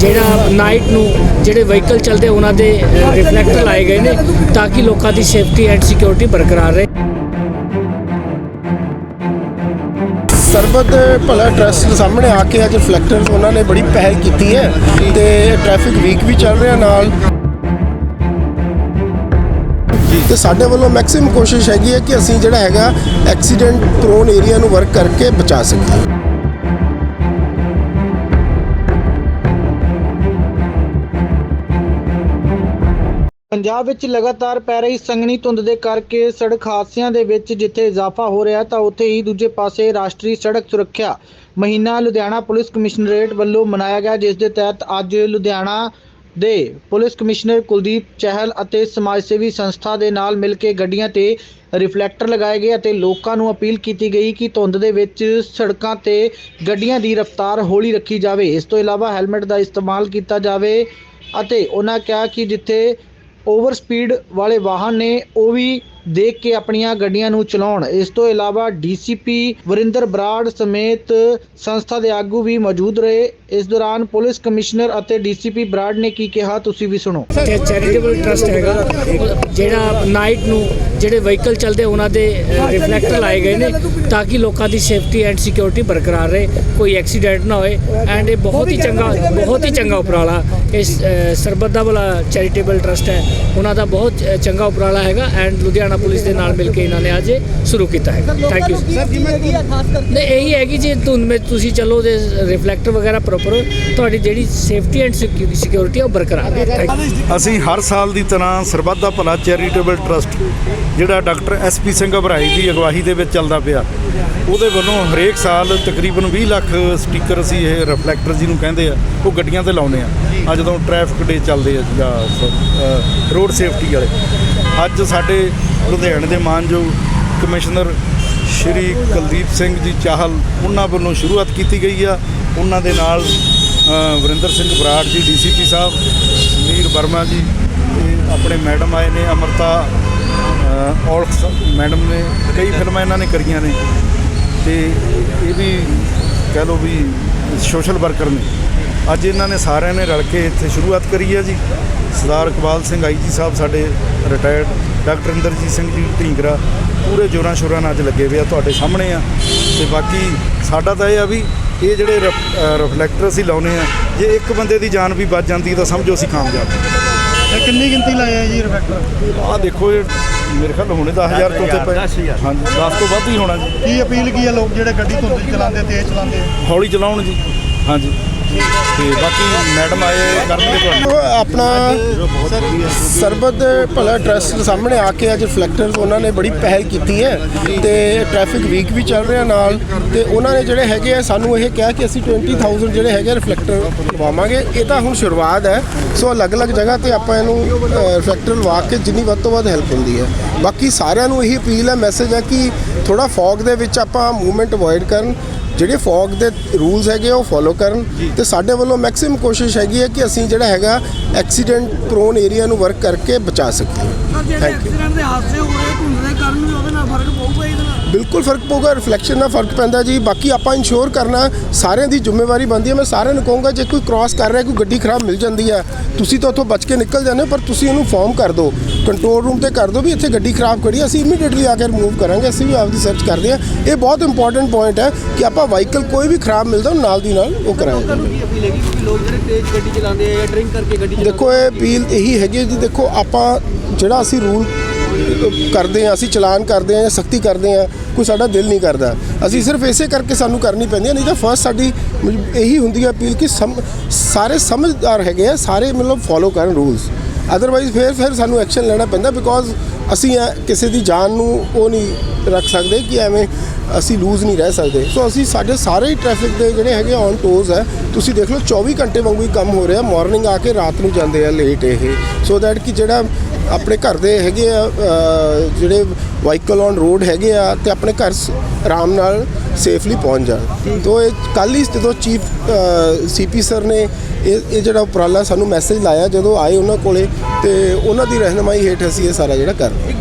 ਜਿਹੜਾ ਨਾਈਟ ਨੂੰ ਜਿਹੜੇ ਵਹੀਕਲ ਚੱਲਦੇ ਉਹਨਾਂ ਦੇ ਰਿਫਲੈਕਟਰ ਲਾਏ ਗਏ ਨੇ ਤਾਂ ਕਿ ਲੋਕਾਂ ਦੀ ਸੇਫਟੀ ਐਂਡ ਸਿਕਿਉਰਿਟੀ ਬਰਕਰਾਰ ਰਹੇ। ਸਰਬਤ ਭਲਾ ਟਰਸਟ ਦੇ ਸਾਹਮਣੇ ਆ ਕੇ ਅੱਜ ਰਿਫਲੈਕਟਰਸ ਉਹਨਾਂ ਨੇ ਬੜੀ ਪਹਿਲ ਕੀਤੀ ਹੈ ਤੇ ਟ੍ਰੈਫਿਕ ਵੀਕ ਵੀ ਚੱਲ ਰਿਹਾ ਨਾਲ। ਤੇ ਸਾਡੇ ਵੱਲੋਂ ਮੈਕਸਿਮਮ ਕੋਸ਼ਿਸ਼ ਹੈਗੀ ਹੈ ਕਿ ਅਸੀਂ ਜਿਹੜਾ ਹੈਗਾ ਐਕਸੀਡੈਂਟ ਪ੍ਰੋਨ ਏਰੀਆ ਨੂੰ ਵਰਕ ਕਰਕੇ ਬਚਾ ਸਕੀਏ। ਪੰਜਾਬ ਵਿੱਚ ਲਗਾਤਾਰ ਪੈ ਰਹੀ ਸੰਘਣੀ ਧੁੰਦ ਦੇ ਕਰਕੇ ਸੜਕ ਹਾਦਸਿਆਂ ਦੇ ਵਿੱਚ ਜਿੱਥੇ ਇਜ਼ਾਫਾ ਹੋ ਰਿਹਾ ਤਾਂ ਉੱਥੇ ਹੀ ਦੂਜੇ ਪਾਸੇ ਰਾਸ਼ਟਰੀ ਸੜਕ ਸੁਰੱਖਿਆ ਮਹੀਨਾ ਲੁਧਿਆਣਾ ਪੁਲਿਸ ਕਮਿਸ਼ਨਰੇਟ ਵੱਲੋਂ ਮਨਾਇਆ ਗਿਆ, ਜਿਸ ਦੇ ਤਹਿਤ ਅੱਜ ਲੁਧਿਆਣਾ ਦੇ ਪੁਲਿਸ ਕਮਿਸ਼ਨਰ ਕੁਲਦੀਪ ਚਹਿਲ ਅਤੇ ਸਮਾਜ ਸੇਵੀ ਸੰਸਥਾ ਦੇ ਨਾਲ ਮਿਲ ਕੇ ਗੱਡੀਆਂ ਤੇ ਰਿਫਲੈਕਟਰ ਲਗਾਏ ਗਏ ਅਤੇ ਲੋਕਾਂ ਨੂੰ ਅਪੀਲ ਕੀਤੀ ਗਈ ਕਿ ਧੁੰਦ ਦੇ ਵਿੱਚ ਸੜਕਾਂ ਤੇ ਗੱਡੀਆਂ ਦੀ ਰਫ਼ਤਾਰ ਹੌਲੀ ਰੱਖੀ ਜਾਵੇ। ਇਸ ਤੋਂ ਇਲਾਵਾ ਹੈਲਮਟ ਦਾ ਇਸਤੇਮਾਲ ਕੀਤਾ ਜਾਵੇ ਅਤੇ ਉਹਨਾਂ ਕਿਹਾ ਕਿ ਜਿੱਥੇ ਓਵਰ ਸਪੀਡ ਵਾਲੇ ਵਾਹਨ ਨੇ ਉਹ ਵੀ ਦੇਖ ਕੇ ਆਪਣੀਆਂ ਗੱਡੀਆਂ ਨੂੰ ਚਲਾਉਣ। ਇਸ ਤੋਂ ਇਲਾਵਾ ਡੀਸੀਪੀ ਵਰਿੰਦਰ ਬਰਾੜ ਸਮੇਤ ਸੰਸਥਾ ਦੇ ਆਗੂ ਵੀ ਮੌਜੂਦ ਰਹੇ। ਇਸ ਦੌਰਾਨ ਪੁਲਿਸ ਕਮਿਸ਼ਨਰ ਅਤੇ ਡੀਸੀਪੀ ਬਰਾੜ ਨੇ ਕੀ ਕਿਹਾ, ਤੁਸੀਂ ਵੀ ਸੁਣੋ। ਚੈਰੀਟੇਬਲ ਟਰਸਟ ਹੈਗਾ। ਜਿਹੜਾ ਨਾਈਟ ਨੂੰ ਜਿਹੜੇ ਵਹੀਕਲ ਚੱਲਦੇ ਉਹਨਾਂ ਦੇ ਰਿਫਲੈਕਟਰ ਲਾਏ ਗਏ ਨੇ ਤਾਂ ਕਿ ਲੋਕਾਂ ਦੀ ਸੇਫਟੀ ਐਂਡ ਸਿਕਿਉਰਿਟੀ ਬਰਕਰਾਰ ਰਹੇ ਕੋਈ ਐਕਸੀਡੈਂਟ ਨਾ ਹੋਏ ਐਂਡ ਇਹ ਬਹੁਤ ਹੀ ਚੰਗਾ ਬਹੁਤ ਹੀ ਚੰਗਾ ਉਪਰਾਲਾ ਇਸ ਅ, ਸਰਬੱਤ ਦਾ ਭਲਾ ਚੈਰੀਟੇਬਲ ਟਰਸਟ ਹੈ। ਉਹਨਾਂ ਦਾ ਬਹੁਤ ਚੰਗਾ ਉਪਰਾਲਾ ਹੈਗਾ ਐਂਡ ਲੁਧਿਆਣਾ ਪੁਲਿਸ ਦੇ ਨਾਲ ਮਿਲ ਕੇ ਇਹਨਾਂ ਨੇ ਅੱਜ ਸ਼ੁਰੂ ਕੀਤਾ ਹੈ ਥੈਂਕ ਯੂ ਸਰ ਨਹੀਂ ਇਹੀ ਹੈ ਕਿ ਜੇ ਧੁੰਦ ਵਿੱਚ ਤੁਸੀਂ ਚੱਲੋ ਤੇ ਰਿਫਲੈਕਟਰ ਵਗੈਰਾ ਪ੍ਰੋਪਰ ਤੁਹਾਡੀ ਜਿਹੜੀ ਸੇਫਟੀ ਐਂਡ ਸਿਕਿਉਰਿਟੀ ਉਹ ਬਰਕਰਾਰ ਹੈ ਅਸੀਂ ਹਰ ਸਾਲ ਦੀ ਤਰ੍ਹਾਂ ਸਰਬੱਤ ਦਾ ਭਲਾ ਚੈਰੀਟੇਬਲ ਟਰਸਟ ਜਿਹੜਾ doctor S P Singh Oberoi ਦੀ ਅਗਵਾਈ ਦੇ ਵਿੱਚ ਚੱਲਦਾ ਪਿਆ, ਉਹਦੇ ਵੱਲੋਂ ਹਰੇਕ ਸਾਲ ਤਕਰੀਬਨ 20 ਲੱਖ ਸਟicker ਅਸੀਂ ਇਹ ਰਿਫਲੈਕਟਰ ਜਿਹਨੂੰ ਕਹਿੰਦੇ ਆ, ਉਹ ਗੱਡੀਆਂ ਤੇ ਲਾਉਨੇ ਆ। ਅੱਜ ਜਦੋਂ ਟ੍ਰੈਫਿਕ ਡੇ ਚੱਲਦੇ ਆ, ਜਾਂ ਰੋਡ ਸੇਫਟੀ ਵਾਲੇ। ਅੱਜ ਸਾਡੇ ਲੁਧਿਆਣੇ ਦੇ ਮਾਨਯੋਗ ਕਮਿਸ਼ਨਰ ਸ਼੍ਰੀ ਕੁਲਦੀਪ ਸਿੰਘ ਜੀ ਚਾਹਲ, ਉਹਨਾਂ ਵੱਲੋਂ ਸ਼ੁਰੂਆਤ ਕੀਤੀ ਗਈ ਆ। ਉਹਨਾਂ ਦੇ ਨਾਲ ਵਰਿੰਦਰ ਸਿੰਘ ਬਰਾੜ ਜੀ ਡੀਸੀਪੀ ਸਾਹਿਬ ਸਮੀਰ ਵਰਮਾ ਜੀ, ਤੇ ਆਪਣੇ ਮੈਡਮ ਆਏ ਨੇ, ਅਮਰਤਾ ਅ, ਔਲਖ ਮੈਡਮ ਨੇ ਕਈ ਫਿਲਮਾਂ ਇਹਨਾਂ ਨੇ ਕਰੀਆਂ ਨੇ ਤੇ ਇਹ ਵੀ ਕਹਿ ਲਓ ਵੀ ਸੋਸ਼ਲ ਵਰਕਰ ਨੇ। ਅੱਜ ਇਹਨਾਂ ਨੇ ਸਾਰਿਆਂ ਨੇ ਰਲ ਕੇ ਇੱਥੇ ਸ਼ੁਰੂਆਤ ਕਰੀ ਹੈ ਜੀ। ਸਰਦਾਰ ਇਕਬਾਲ ਸਿੰਘ ਆਈਜੀ ਸਾਹਿਬ ਸਾਡੇ ਰਿਟਾਇਰਡ ਡਾਕਟਰ ਇੰਦਰਜੀਤ ਸਿੰਘ ਜੀ ਢੀਂਗਰਾ ਪੂਰੇ ਜੋਰਾਂ ਸ਼ੋਰਾਂ ਨਾਲ ਅੱਜ ਲੱਗੇ ਹੋਏ ਆ ਤੁਹਾਡੇ ਸਾਹਮਣੇ ਆ। ਤੇ ਬਾਕੀ ਸਾਡਾ ਤਾਂ ਇਹ ਆ ਵੀ ਇਹ ਜਿਹੜੇ ਰਿਫ- ਰਿਫਲੈਕਟਰ ਅਸੀਂ ਲਾਉਨੇ ਆ ਜੇ ਇੱਕ ਬੰਦੇ ਦੀ ਜਾਨ ਵੀ ਬਚ ਜਾਂਦੀ ਤਾਂ ਸਮਝੋ ਅਸੀਂ ਕਾਮਯਾਬ ਇਹ ਕਿੰਨੀ ਗਿਣਤੀ ਲਾਇਆ ਜੀ ਰਿਫੈਕਟਰ ਆਹ ਦੇਖੋ ਇਹ ਮੇਰੇ ਖਿਆਲ ਹੁਣੇ 10000 ਤੋਂ ਉੱਤੇ ਪਏ। ਹਾਂਜੀ 10 ਤੋਂ ਵੱਧ ਹੀ ਹੋਣਾ ਜੀ। ਕੀ ਅਪੀਲ ਕੀ ਹੈ ਲੋਕ ਜਿਹੜੇ ਗੱਡੀ ਧੁੰਦ 'ਚ ਚਲਾਉਂਦੇ ਤੇਜ਼ ਚਲਾਉਂਦੇ ਹੌਲੀ ਚਲਾਉਣ ਜੀ। ਹਾਂਜੀ। ਤੇ ਬਾਕੀ ਮੈਡਮ ਆਏ ਕਰਨਗੇ ਤੁਹਾਨੂੰ। ਆਪਣਾ ਸਰਬਤ ਭਲਾ ਟਰਸਟ ਸਾਹਮਣੇ ਆ ਕੇ ਅੱਜ ਰਿਫਲੈਕਟਰਸ ਉਹਨਾਂ ਨੇ ਬੜੀ ਪਹਿਲ ਕੀਤੀ ਹੈ ਤੇ ਟ੍ਰੈਫਿਕ ਵੀਕ ਵੀ ਚੱਲ ਰਿਹਾ ਨਾਲ ਤੇ ਉਹਨਾਂ ਨੇ ਜਿਹੜੇ ਹੈਗੇ ਆ ਸਾਨੂੰ ਇਹ ਕਿਹਾ ਕਿ ਅਸੀਂ 20000 ਜਿਹੜੇ ਹੈਗੇ ਰਿਫਲੈਕਟਰ ਲਵਾਵਾਂਗੇ। ਇਹ ਤਾਂ ਹੁਣ ਸ਼ੁਰੂਆਤ ਹੈ। ਸੋ ਅਲੱਗ-ਅਲੱਗ ਜਗ੍ਹਾ ਤੇ ਆਪਾਂ ਇਹਨੂੰ ਰਿਫਲੈਕਟਰ ਲਵਾ ਕੇ ਜਿੰਨੀ ਵੱਧ ਤੋਂ ਵੱਧ ਹੈਲਪ ਹੁੰਦੀ ਹੈ। ਬਾਕੀ ਸਾਰਿਆਂ ਨੂੰ ਇਹੀ ਅਪੀਲ ਹੈ ਮੈਸੇਜ ਹੈ ਕਿ ਥੋੜਾ ਫੌਗ ਦੇ ਵਿੱਚ ਆਪਾਂ ਮੂਵਮੈਂਟ ਅਵੋਇਡ ਕਰਨ। ਜਿਹੜੇ ਫੌਗ ਦੇ ਰੂਲਸ ਹੈਗੇ ਉਹ ਫੋਲੋ ਕਰਨ ਤੇ ਸਾਡੇ ਵੱਲੋਂ ਮੈਕਸਿਮਮ ਕੋਸ਼ਿਸ਼ ਹੈਗੀ ਹੈ ਕਿ ਅਸੀਂ ਜਿਹੜਾ ਹੈਗਾ ਐਕਸੀਡੈਂਟ ਪ੍ਰੋਨ ਏਰੀਆ ਨੂੰ ਵਰਕ ਕਰਕੇ ਬਚਾ ਸਕੀਏ। ਜਿਹੜੇ Thank you. ਐਕਸੀਡੈਂਟ ਦੇ ਹਾਦਸੇ ਹੋ ਰਹੇ ਧੁੰਦ ਦੇ ਕਾਰਨ ਵੀ ਉਹਦੇ ਨਾਲ ਫ਼ਰਕ ਪਊਗਾ। ਇਹਦੇ ਨਾਲ ਬਿਲਕੁਲ ਫ਼ਰਕ ਪਊਗਾ ਰਿਫਲੈਕਸ਼ਨ ਨਾਲ ਫ਼ਰਕ ਪੈਂਦਾ ਜੀ। ਬਾਕੀ ਆਪਾਂ ਇਨਸ਼ੋਰ ਕਰਨਾ ਸਾਰਿਆਂ ਦੀ ਜ਼ਿੰਮੇਵਾਰੀ ਬਣਦੀ ਹੈ। ਮੈਂ ਸਾਰਿਆਂ ਨੂੰ ਕਹੂੰਗਾ ਜੇ ਕੋਈ ਕ੍ਰਾਸ ਕਰ ਰਿਹਾ ਕੋਈ ਗੱਡੀ ਖਰਾਬ ਮਿਲ ਜਾਂਦੀ ਹੈ ਤੁਸੀਂ ਤਾਂ ਉੱਥੋਂ ਬਚ ਕੇ ਨਿਕਲ ਜਾਂਦੇ ਹੋ ਪਰ ਤੁਸੀਂ ਉਹਨੂੰ ਫਾਰਮ ਕਰ ਦਿਓ। ਕੰਟਰੋਲ ਰੂਮ ਤੇ ਕਰ ਦਿਓ ਵੀ ਇੱਥੇ ਗੱਡੀ ਖਰਾਬ ਖੜੀ ਅਸੀਂ ਇਮੀਡੀਏਟਲੀ ਆ ਕੇ ਰਿਮੂਵ ਕਰਾਂਗੇ ਅਸੀਂ ਵੀ ਆਪਦੀ ਸਰਚ ਕਰਦੇ ਹਾਂ। ਇਹ ਬਹੁਤ ਇੰਪੋਰਟੈਂਟ ਪੁਆਇੰਟ ਹੈ ਕਿ ਆਪਾਂ ਵਾਹੀਕਲ ਕੋਈ ਵੀ ਖਰਾਬ ਮਿਲਦਾ ਉਹ ਨਾਲ ਦੀ ਨਾਲ ਉਹ ਕਰਾਂਗੇ। ਕੀ ਅਪੀਲ ਹੈਗੀ? ਕਿਉਂਕਿ ਲੋਕ ਜਿਹੜੇ ਤੇਜ਼ ਗੱਡੀ ਚਲਾਉਂਦੇ ਆ ਜਾਂ ਡਰਿੰਕ ਕਰਕੇ ਗੱਡੀ ਦੇਖੋ ਇਹ ਅਪੀਲ ਇਹੀ ਹੈਗੀ ਹੈ ਜੀ ਦੇਖੋ ਆਪਾਂ ਜਿਹੜਾ ਅਸੀਂ ਰੂਲ ਕਰਦੇ ਆ ਅਸੀਂ ਚਲਾਨ ਕਰਦੇ ਆ ਜਾਂ ਸਖਤੀ ਕਰਦੇ ਆ ਕੋਈ ਸਾਡਾ ਦਿਲ ਨਹੀਂ ਕਰਦਾ। ਅਸੀਂ ਸਿਰਫ ਇਸੇ ਕਰਕੇ ਸਾਨੂੰ ਕਰਨੀ ਪੈਂਦੀ ਹੈ, ਨਹੀਂ ਤਾਂ ਫਸਟ ਸਾਡੀ ਮਜ- ਇਹੀ ਹੁੰਦੀ ਹੈ ਅਪੀਲ ਕਿ ਸਮ, ਸਾਰੇ ਸਮਝਦਾਰ ਹੈਗੇ ਆ, ਸਾਰੇ ਮਤਲਬ ਫੋਲੋ ਕਰਨ ਰੂਲਸ ਅਦਰਵਾਈਜ਼ ਫਿਰ ਫਿਰ ਸਾਨੂੰ ਐਕਸ਼ਨ ਲੈਣਾ ਪੈਂਦਾ ਬਿਕੋਜ਼ ਅਸੀਂ ਐ- ਕਿਸੇ ਦੀ ਜਾਨ ਨੂੰ ਉਹ ਨਹੀਂ ਰੱਖ ਸਕਦੇ ਕਿ ਐਵੇਂ ਅਸੀਂ ਲੂਜ਼ ਨਹੀਂ ਰਹਿ ਸਕਦੇ। ਸੋ ਅਸੀਂ ਸਾਡੇ ਸਾਰੇ ਹੀ ਟ੍ਰੈਫਿਕ ਦੇ ਜਿਹੜੇ ਹੈਗੇ ਔਨ ਟੋਜ਼ ਹੈ ਤੁਸੀਂ ਦੇਖ ਲਓ 24 ਘੰਟੇ ਵਾਂਗੂ ਹੀ ਕੰਮ ਹੋ ਰਿਹਾ। ਮਾਰਨਿੰਗ ਆ ਕੇ ਰਾਤ ਨੂੰ ਜਾਂਦੇ ਆ ਲੇਟ ਇਹ। ਸੋ ਦੈਟ ਕਿ ਜਿਹੜਾ ਆਪਣੇ ਘਰ ਦੇ ਹੈਗੇ ਆ ਜਿਹੜੇ ਵਾਹੀਕਲ ਔਨ ਰੋਡ ਹੈਗੇ ਆ ਤੇ ਆਪਣੇ ਘਰ ਸ- ਆਰਾਮ ਨਾਲ ਸੇਫਲੀ ਪਹੁੰਚ ਜਾਣ। ਤੋ ਇਹ ਕੱਲ ਹੀ ਜਦੋਂ ਚੀਫ ਸੀਪੀ ਸਰ ਨੇ ਇਹ ਇਹ ਜਿਹੜਾ ਉਪਰਾਲਾ ਸਾਨੂੰ ਮੈਸੇਜ ਲਾਇਆ, ਜਦੋਂ ਆਏ ਉਹਨਾਂ ਕੋਲੇ ਤੇ ਉਹਨਾਂ ਦੀ ਰਹਿਨਮਾਈ ਹੇਠ ਅਸੀਂ ਇਹ ਸਾਰਾ ਜਿਹੜਾ ਕਰ ਰਹੇ